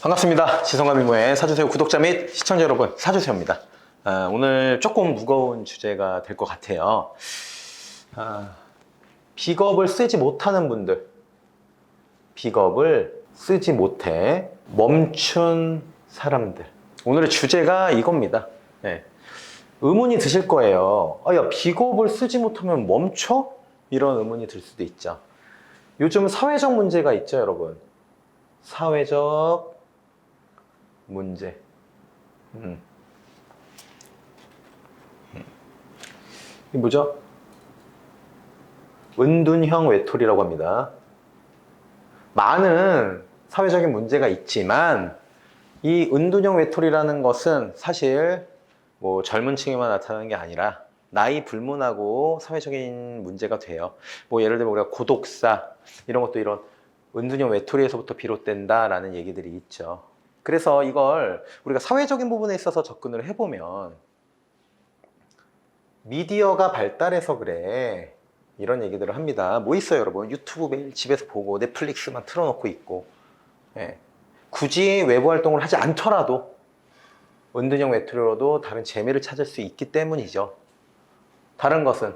반갑습니다. 지성과 미모의 사주세요 구독자 및 시청자 여러분, 사주세요입니다. 아, 오늘 조금 무거운 주제가 될 것 같아요. 아, 비겁을 쓰지 못하는 분들, 비겁을 쓰지 못해 멈춘 사람들. 오늘의 주제가 이겁니다. 네. 의문이 드실 거예요. 아, 야, 비겁을 쓰지 못하면 멈춰? 이런 의문이 들 수도 있죠. 요즘 사회적 문제가 있죠, 여러분. 사회적 문제. 음. 음. 이게 뭐죠? 은둔형 외톨이라고 합니다. 많은 사회적인 문제가 있지만 이 은둔형 외톨이라는 것은 사실 뭐 젊은 층에만 나타나는 게 아니라 나이 불문하고 사회적인 문제가 돼요. 뭐 예를 들면 우리가 고독사 이런 것도 이런 은둔형 외톨이에서부터 비롯된다라는 얘기들이 있죠. 그래서 이걸 우리가 사회적인 부분에 있어서 접근을 해보면 미디어가 발달해서 그래. 이런 얘기들을 합니다. 뭐 있어요, 여러분? 유튜브 매일 집에서 보고 넷플릭스만 틀어놓고 있고. 예. 굳이 외부 활동을 하지 않더라도 은둔형 외톨이로도 다른 재미를 찾을 수 있기 때문이죠. 다른 것은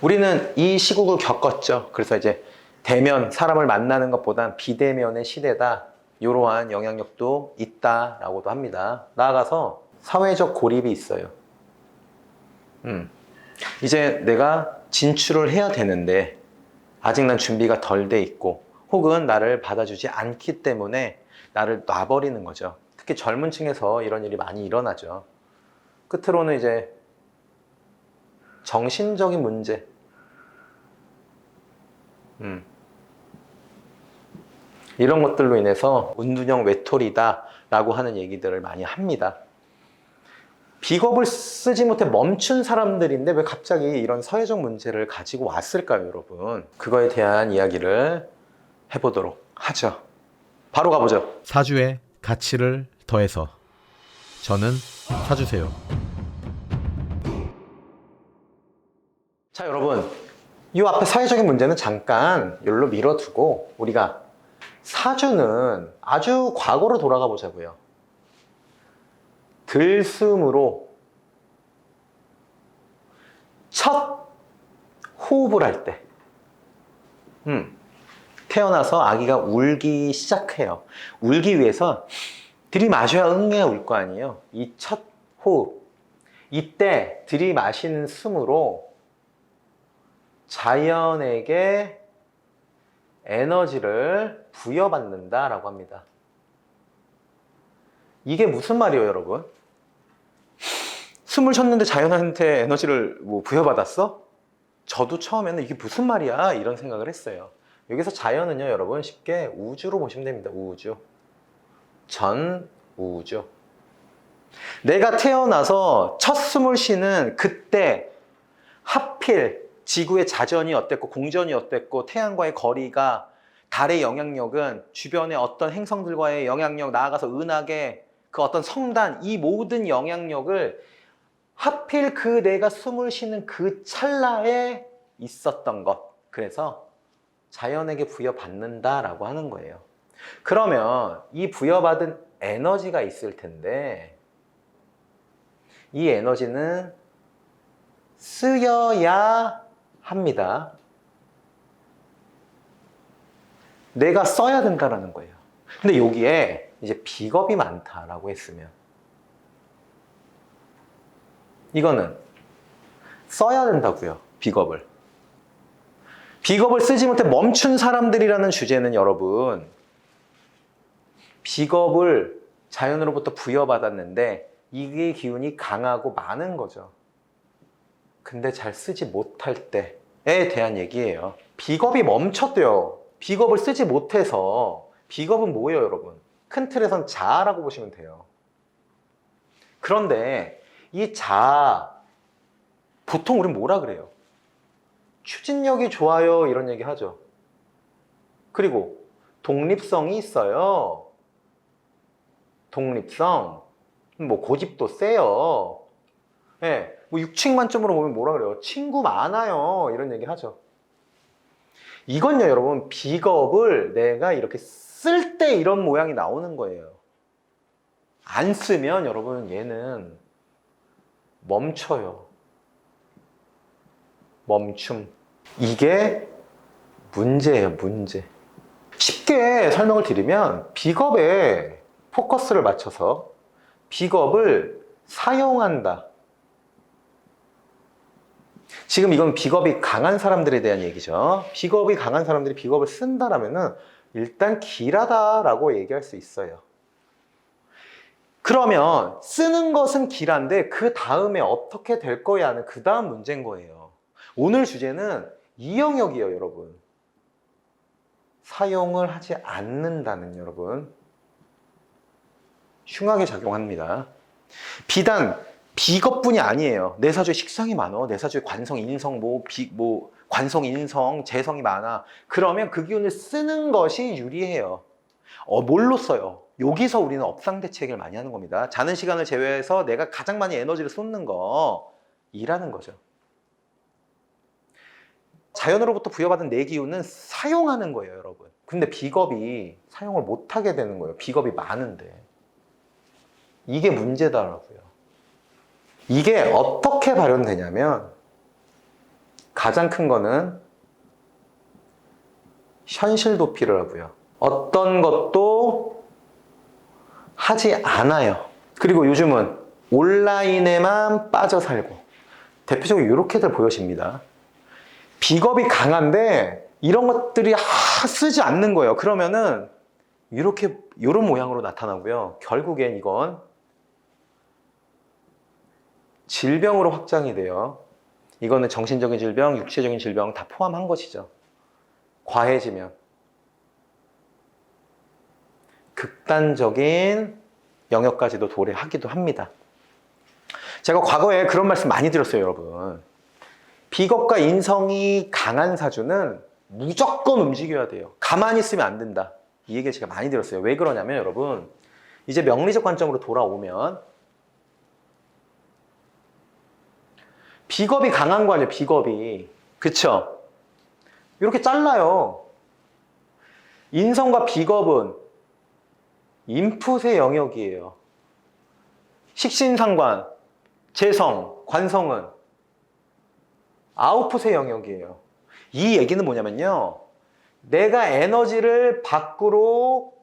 우리는 이 시국을 겪었죠. 그래서 이제 대면 사람을 만나는 것보단 비대면의 시대다. 이러한 영향력도 있다라고도 합니다. 나아가서 사회적 고립이 있어요. 음. 이제 내가 진출을 해야 되는데 아직 난 준비가 덜 돼 있고 혹은 나를 받아주지 않기 때문에 나를 놔버리는 거죠. 특히 젊은 층에서 이런 일이 많이 일어나죠. 끝으로는 이제 정신적인 문제. 음. 이런 것들로 인해서 은둔형 외톨이다 라고 하는 얘기들을 많이 합니다. 비겁을 쓰지 못해 멈춘 사람들인데 왜 갑자기 이런 사회적 문제를 가지고 왔을까요, 여러분? 그거에 대한 이야기를 해보도록 하죠. 바로 가보죠. 사주의 가치를 더해서 저는 사주세요. 자, 여러분. 이 앞에 사회적인 문제는 잠깐 열로 밀어두고 우리가 사주는 아주 과거로 돌아가 보자고요. 들숨으로 첫 호흡을 할 때, 음, 태어나서 아기가 울기 시작해요. 울기 위해서 들이마셔야 응애가 울거 아니에요. 이 첫 호흡. 이때 들이마시는 숨으로 자연에게 에너지를 부여받는다라고 합니다. 이게 무슨 말이에요, 여러분? 숨을 쉬었는데 자연한테 에너지를 뭐 부여받았어? 저도 처음에는 이게 무슨 말이야? 이런 생각을 했어요. 여기서 자연은요, 여러분, 쉽게 우주로 보시면 됩니다. 우주. 전 우주. 내가 태어나서 첫 숨을 쉬는 그때 하필 지구의 자전이 어땠고 공전이 어땠고 태양과의 거리가 달의 영향력은 주변의 어떤 행성들과의 영향력 나아가서 은하계 그 어떤 성단 이 모든 영향력을 하필 그 내가 숨을 쉬는 그 찰나에 있었던 것 그래서 자연에게 부여받는다라고 하는 거예요. 그러면 이 부여받은 에너지가 있을 텐데 이 에너지는 쓰여야 합니다. 내가 써야 된다라는 거예요. 근데 여기에 이제 비겁이 많다라고 했으면 이거는 써야 된다고요. 비겁을. 비겁을 쓰지 못해 멈춘 사람들이라는 주제는 여러분 비겁을 자연으로부터 부여받았는데 이게 기운이 강하고 많은 거죠. 근데 잘 쓰지 못할 때에 대한 얘기예요. 비겁이 멈췄대요. 비겁을 쓰지 못해서 비겁은 뭐예요, 여러분? 큰 틀에선 자아라고 보시면 돼요. 그런데 이 자아 보통 우리는 뭐라 그래요? 추진력이 좋아요 이런 얘기 하죠. 그리고 독립성이 있어요. 독립성 뭐 고집도 세요. 예, 네, 뭐 6층 만점으로 보면 뭐라 그래요? 친구 많아요. 이런 얘기 하죠. 이건요, 여러분, 비겁을 내가 이렇게 쓸 때 이런 모양이 나오는 거예요. 안 쓰면 여러분 얘는 멈춰요. 멈춤. 이게 문제예요, 문제. 쉽게 설명을 드리면 비겁에 포커스를 맞춰서 비겁을 사용한다. 지금 이건 비겁이 강한 사람들에 대한 얘기죠. 비겁이 강한 사람들이 비겁을 쓴다라면은 일단 길하다라고 얘기할 수 있어요. 그러면 쓰는 것은 길한데 그 다음에 어떻게 될 거야 하는 그 다음 문제인 거예요. 오늘 주제는 이 영역이에요, 여러분. 사용을 하지 않는다는 여러분. 흉하게 작용합니다. 비단 비겁뿐이 아니에요. 내 사주에 식상이 많어. 내 사주에 관성, 인성, 뭐, 비, 뭐, 관성, 인성, 재성이 많아. 그러면 그 기운을 쓰는 것이 유리해요. 어, 뭘로 써요? 여기서 우리는 업상대책을 많이 하는 겁니다. 자는 시간을 제외해서 내가 가장 많이 에너지를 쏟는 거, 일하는 거죠. 자연으로부터 부여받은 내 기운은 사용하는 거예요, 여러분. 근데 비겁이 사용을 못하게 되는 거예요. 비겁이 많은데. 이게 문제다라고요. 이게 어떻게 발현되냐면 가장 큰 거는 현실 도피를 하고요. 어떤 것도 하지 않아요. 그리고 요즘은 온라인에만 빠져 살고 대표적으로 이렇게들 보여집니다. 비겁이 강한데 이런 것들이 하- 쓰지 않는 거예요. 그러면은 이렇게 이런 모양으로 나타나고요. 결국엔 이건 질병으로 확장이 돼요. 이거는 정신적인 질병, 육체적인 질병 다 포함한 것이죠. 과해지면. 극단적인 영역까지도 도래하기도 합니다. 제가 과거에 그런 말씀 많이 드렸어요, 여러분. 비겁과 인성이 강한 사주는 무조건 움직여야 돼요. 가만히 있으면 안 된다. 이 얘기를 제가 많이 들었어요. 왜 그러냐면 여러분, 이제 명리적 관점으로 돌아오면 비겁이 강한 거 아니에요, 비겁이. 그쵸? 이렇게 잘라요. 인성과 비겁은 인풋의 영역이에요. 식신상관, 재성, 관성은 아웃풋의 영역이에요. 이 얘기는 뭐냐면요. 내가 에너지를 밖으로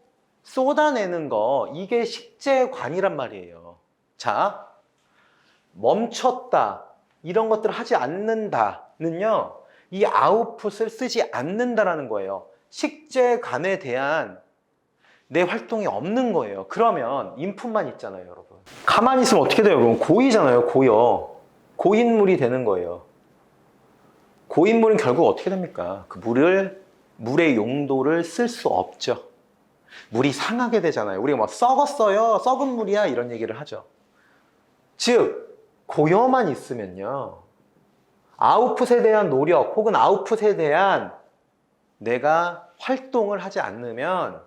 쏟아내는 거, 이게 식재관이란 말이에요. 자, 멈췄다. 이런 것들을 하지 않는다는요. 이 아웃풋을 쓰지 않는다라는 거예요. 식재관에 대한 내 활동이 없는 거예요. 그러면 인풋만 있잖아요, 여러분. 가만히 있으면 어떻게 돼요? 그럼 고이잖아요, 고여. 고인물이 되는 거예요. 고인물은 결국 어떻게 됩니까? 그 물을, 물의 용도를 쓸 수 없죠. 물이 상하게 되잖아요. 우리가 막 썩었어요, 썩은 물이야, 이런 얘기를 하죠. 즉, 고여만 있으면요. 아웃풋에 대한 노력 혹은 아웃풋에 대한 내가 활동을 하지 않으면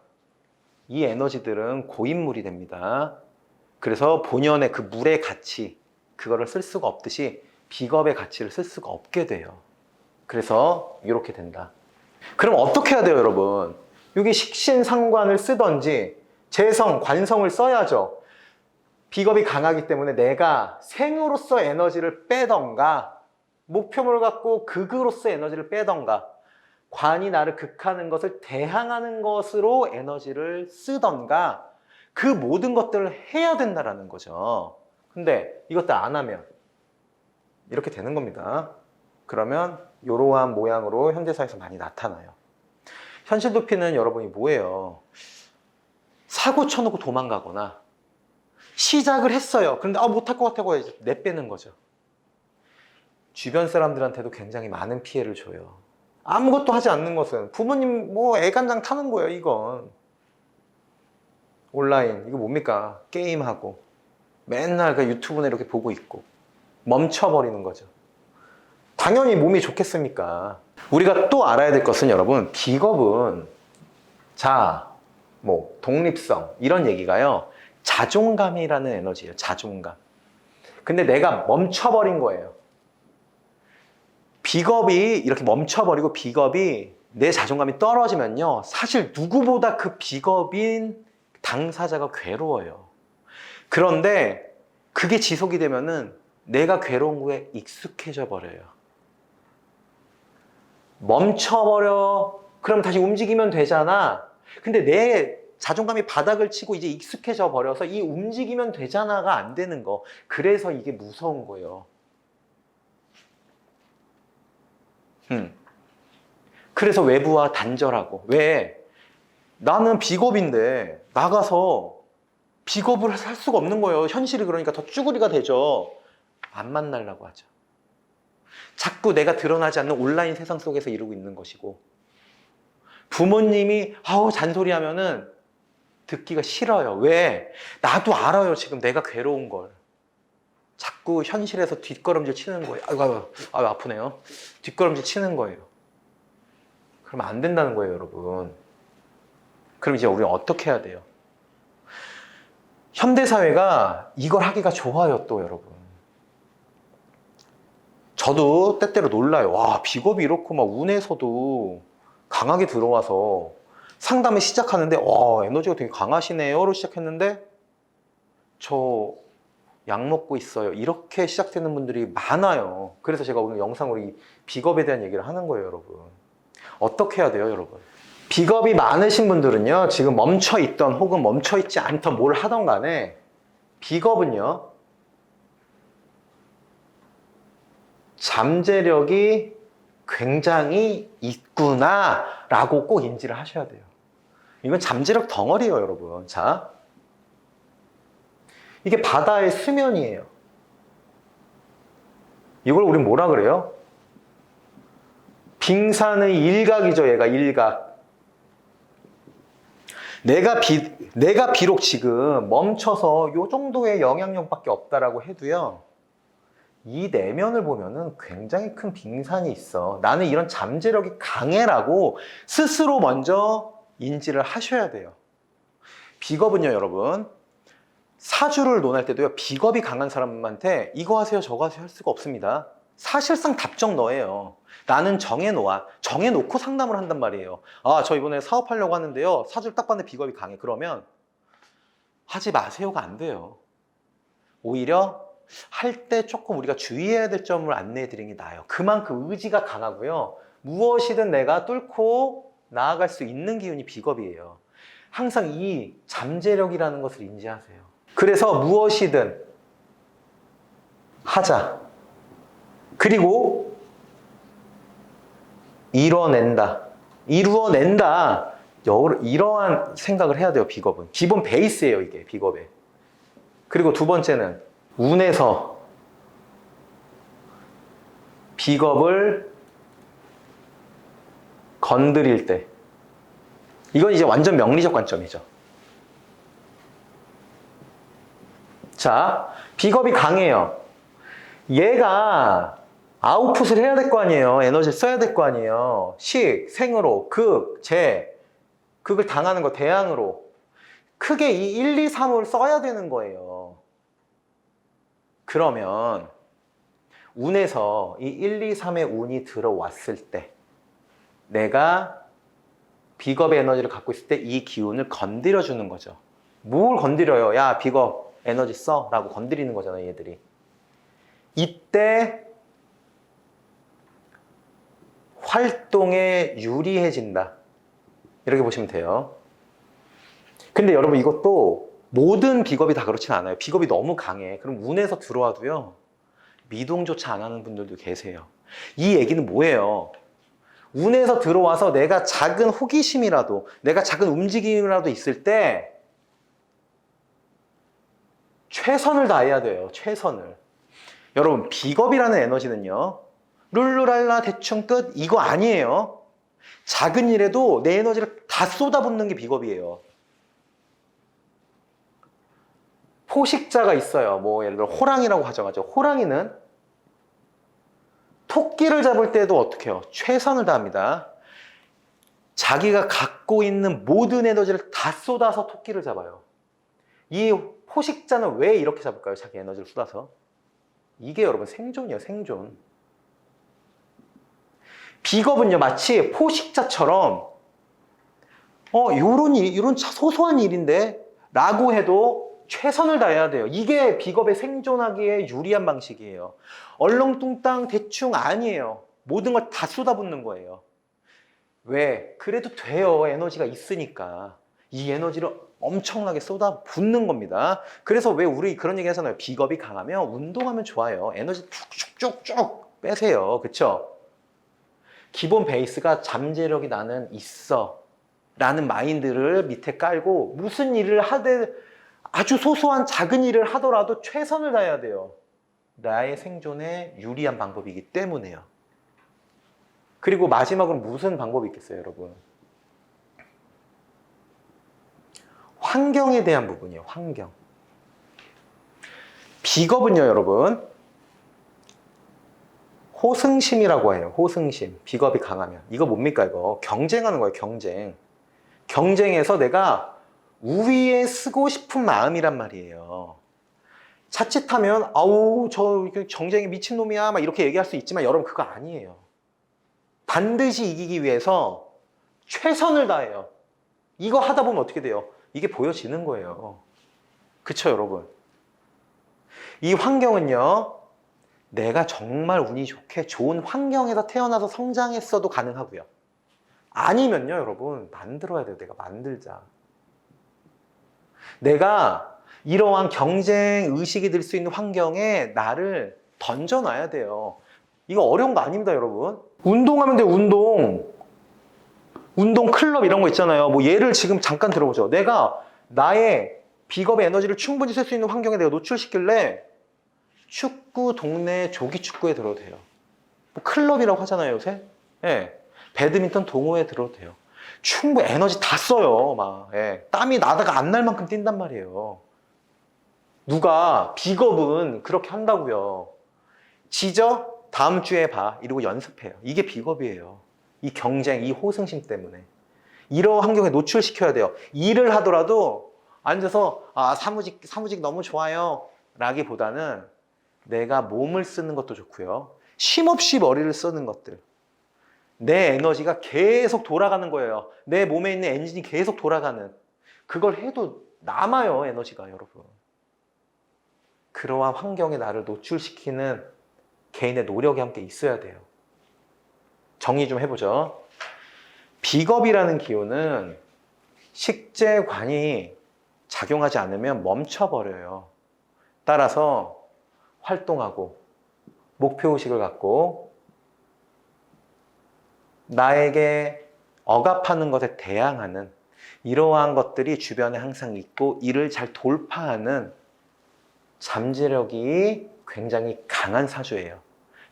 이 에너지들은 고인물이 됩니다. 그래서 본연의 그 물의 가치, 그거를 쓸 수가 없듯이 비겁의 가치를 쓸 수가 없게 돼요. 그래서 이렇게 된다. 그럼 어떻게 해야 돼요, 여러분? 여기 식신상관을 쓰던지 재성, 관성을 써야죠. 비겁이 강하기 때문에 내가 생으로서 에너지를 빼던가 목표물을 갖고 극으로서 에너지를 빼던가 관이 나를 극하는 것을 대항하는 것으로 에너지를 쓰던가 그 모든 것들을 해야 된다라는 거죠. 근데 이것도 안 하면 이렇게 되는 겁니다. 그러면 이러한 모양으로 현대사에서 많이 나타나요. 현실 도피는 여러분이 뭐예요? 사고 쳐놓고 도망가거나 시작을 했어요. 그런데 아, 못할 것 같다고 이제 내빼는 거죠. 주변 사람들한테도 굉장히 많은 피해를 줘요. 아무것도 하지 않는 것은 부모님 뭐 애간장 타는 거예요, 이건. 온라인 이거 뭡니까? 게임하고 맨날 그 유튜브나 이렇게 보고 있고 멈춰버리는 거죠. 당연히 몸이 좋겠습니까? 우리가 또 알아야 될 것은 여러분 비겁은 자, 뭐 독립성 이런 얘기가요. 자존감이라는 에너지예요. 자존감. 근데 내가 멈춰버린 거예요. 비겁이 이렇게 멈춰버리고 비겁이 내 자존감이 떨어지면요. 사실 누구보다 그 비겁인 당사자가 괴로워요. 그런데 그게 지속이 되면은 내가 괴로운 거에 익숙해져 버려요. 멈춰버려. 그럼 다시 움직이면 되잖아. 근데 내 자존감이 바닥을 치고 이제 익숙해져 버려서 이 움직이면 되잖아가 안 되는 거. 그래서 이게 무서운 거예요. 음. 그래서 외부와 단절하고. 왜? 나는 비겁인데 나가서 비겁을 할 수가 없는 거예요. 현실이 그러니까 더 쭈구리가 되죠. 안 만나려고 하죠. 자꾸 내가 드러나지 않는 온라인 세상 속에서 이루고 있는 것이고 부모님이 아우 잔소리 하면은 듣기가 싫어요. 왜? 나도 알아요. 지금 내가 괴로운 걸. 자꾸 현실에서 뒷걸음질 치는 거예요. 아이고, 아이고, 아이고 아프네요. 뒷걸음질 치는 거예요. 그러면 안 된다는 거예요, 여러분. 그럼 이제 우리는 어떻게 해야 돼요? 현대사회가 이걸 하기가 좋아요, 또 여러분. 저도 때때로 놀라요. 와, 비겁이 이렇고 막 운에서도 강하게 들어와서 상담을 시작하는데, 와, 에너지가 되게 강하시네요로 시작했는데, 저 약 먹고 있어요. 이렇게 시작되는 분들이 많아요. 그래서 제가 오늘 영상으로 이 비겁에 대한 얘기를 하는 거예요, 여러분. 어떻게 해야 돼요, 여러분? 비겁이 많으신 분들은요, 지금 멈춰 있던 혹은 멈춰 있지 않던 뭘 하던 간에 비겁은요, 잠재력이 굉장히 있구나라고 꼭 인지를 하셔야 돼요. 이건 잠재력 덩어리예요, 여러분. 자, 이게 바다의 수면이에요. 이걸 우리 뭐라 그래요? 빙산의 일각이죠, 얘가 일각. 내가 비, 내가 비록 지금 멈춰서 요 정도의 영향력밖에 없다라고 해도요, 이 내면을 보면은 굉장히 큰 빙산이 있어. 나는 이런 잠재력이 강해라고 스스로 먼저 인지를 하셔야 돼요. 비겁은요, 여러분. 사주를 논할 때도요, 비겁이 강한 사람한테 이거 하세요, 저거 하세요 할 수가 없습니다. 사실상 답정 너예요. 나는 정해놓아. 정해놓고 상담을 한단 말이에요. 아, 저 이번에 사업하려고 하는데요. 사주를 딱 봤는데 비겁이 강해. 그러면 하지 마세요가 안 돼요. 오히려 할 때 조금 우리가 주의해야 될 점을 안내해 드리는 게 나아요. 그만큼 의지가 강하고요. 무엇이든 내가 뚫고 나아갈 수 있는 기운이 비겁이에요. 항상 이 잠재력이라는 것을 인지하세요. 그래서 무엇이든 하자. 그리고 이뤄낸다. 이루어낸다. 여- 이러한 생각을 해야 돼요, 비겁은. 기본 베이스예요, 이게, 비겁에. 그리고 두 번째는 운에서 비겁을 건드릴 때. 이건 이제 완전 명리적 관점이죠. 자, 비겁이 강해요. 얘가 아웃풋을 해야 될 거 아니에요. 에너지를 써야 될 거 아니에요. 식, 생으로, 극, 재. 극을 당하는 거 대항으로. 크게 이 1, 2, 3을 써야 되는 거예요. 그러면 운에서 이 1, 2, 3의 운이 들어왔을 때 내가 비겁의 에너지를 갖고 있을 때 이 기운을 건드려 주는 거죠. 뭘 건드려요? 야, 비겁 에너지 써. 라고 건드리는 거잖아요, 얘들이. 이때 활동에 유리해진다. 이렇게 보시면 돼요. 근데 여러분 이것도 모든 비겁이 다 그렇진 않아요. 비겁이 너무 강해. 그럼 운에서 들어와도요. 미동조차 안 하는 분들도 계세요. 이 얘기는 뭐예요? 운에서 들어와서 내가 작은 호기심이라도, 내가 작은 움직임이라도 있을 때 최선을 다해야 돼요. 최선을. 여러분, 비겁이라는 에너지는요. 룰루랄라 대충 끝 이거 아니에요. 작은 일에도 내 에너지를 다 쏟아붓는 게 비겁이에요. 포식자가 있어요. 뭐 예를 들어 호랑이라고 가정하죠. 호랑이는 토끼를 잡을 때도 어떻게 해요? 최선을 다합니다. 자기가 갖고 있는 모든 에너지를 다 쏟아서 토끼를 잡아요. 이 포식자는 왜 이렇게 잡을까요? 자기 에너지를 쏟아서. 이게 여러분 생존이에요, 생존. 비겁은요, 마치 포식자처럼, 어, 요런 일, 이런 소소한 일인데, 라고 해도 최선을 다해야 돼요. 이게 비겁의 생존하기에 유리한 방식이에요. 얼렁뚱땅 대충 아니에요. 모든 걸 다 쏟아붓는 거예요. 왜? 그래도 돼요. 에너지가 있으니까. 이 에너지를 엄청나게 쏟아 붓는 겁니다. 그래서 왜 우리 그런 얘기 하잖아요. 비겁이 강하면 운동하면 좋아요. 에너지 쭉쭉쭉쭉 빼세요. 그쵸? 기본 베이스가 잠재력이 나는 있어. 라는 마인드를 밑에 깔고 무슨 일을 하되 아주 소소한 작은 일을 하더라도 최선을 다해야 돼요. 나의 생존에 유리한 방법이기 때문에요. 그리고 마지막으로 무슨 방법이 있겠어요, 여러분? 환경에 대한 부분이에요, 환경. 비겁은요, 여러분. 호승심이라고 해요, 호승심. 비겁이 강하면. 이거 뭡니까, 이거? 경쟁하는 거예요, 경쟁. 경쟁에서 내가 우위에 쓰고 싶은 마음이란 말이에요. 자칫하면, 아우, 저 경쟁에 미친놈이야, 막 이렇게 얘기할 수 있지만, 여러분, 그거 아니에요. 반드시 이기기 위해서 최선을 다해요. 이거 하다 보면 어떻게 돼요? 이게 보여지는 거예요. 그쵸, 여러분? 이 환경은요, 내가 정말 운이 좋게 좋은 환경에서 태어나서 성장했어도 가능하고요. 아니면요, 여러분, 만들어야 돼요. 내가 만들자. 내가 이러한 경쟁 의식이 들 수 있는 환경에 나를 던져놔야 돼요. 이거 어려운 거 아닙니다, 여러분. 운동하면 돼, 운동. 운동 클럽 이런 거 있잖아요. 뭐 예를 지금 잠깐 들어보죠. 내가 나의 비겁의 에너지를 충분히 쓸 수 있는 환경에 내가 노출시킬래 축구 동네 조기 축구에 들어도 돼요. 뭐 클럽이라고 하잖아요, 요새. 예. 배드민턴 동호회에 들어도 돼요. 충분히 에너지 다 써요, 막. 예. 땀이 나다가 안 날 만큼 뛴단 말이에요. 누가 비겁은 그렇게 한다고요. 지져 다음 주에 봐 이러고 연습해요. 이게 비겁이에요. 이 경쟁, 이 호승심 때문에 이러한 환경에 노출시켜야 돼요. 일을 하더라도 앉아서 아 사무직 사무직 너무 좋아요. 라기보다는 내가 몸을 쓰는 것도 좋고요. 쉼없이 머리를 쓰는 것들. 내 에너지가 계속 돌아가는 거예요. 내 몸에 있는 엔진이 계속 돌아가는. 그걸 해도 남아요, 에너지가, 여러분. 그러한 환경에 나를 노출시키는 개인의 노력이 함께 있어야 돼요. 정리 좀 해보죠. 비겁이라는 기호는 식재관이 작용하지 않으면 멈춰버려요. 따라서 활동하고 목표의식을 갖고 나에게 억압하는 것에 대항하는 이러한 것들이 주변에 항상 있고 이를 잘 돌파하는 잠재력이 굉장히 강한 사주예요.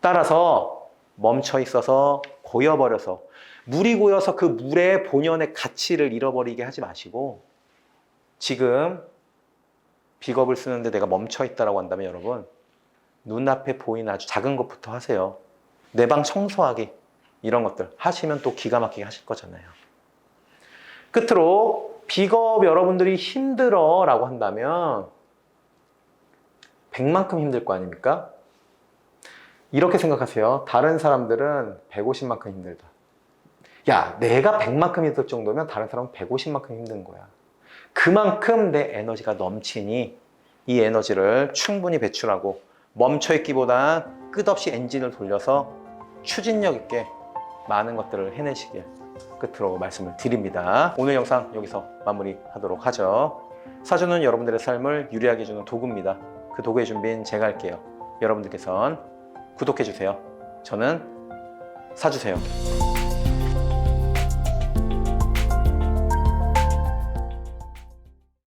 따라서 멈춰 있어서 고여버려서 물이 고여서 그 물의 본연의 가치를 잃어버리게 하지 마시고 지금 비겁을 쓰는데 내가 멈춰 있다라고 한다면 여러분 눈앞에 보이는 아주 작은 것부터 하세요. 내 방 청소하기 이런 것들 하시면 또 기가 막히게 하실 거잖아요. 끝으로 비겁 여러분들이 힘들어 라고 한다면 100만큼 힘들 거 아닙니까? 이렇게 생각하세요. 다른 사람들은 150만큼 힘들다. 야, 내가 100만큼 힘들 정도면 다른 사람은 150만큼 힘든 거야. 그만큼 내 에너지가 넘치니 이 에너지를 충분히 배출하고 멈춰있기보다 끝없이 엔진을 돌려서 추진력 있게 많은 것들을 해내시길 끝으로 말씀을 드립니다. 오늘 영상 여기서 마무리하도록 하죠. 사주는 여러분들의 삶을 유리하게 해주는 도구입니다. 그 도구의 준비는 제가 할게요. 여러분들께선 구독해주세요. 저는 사주세요.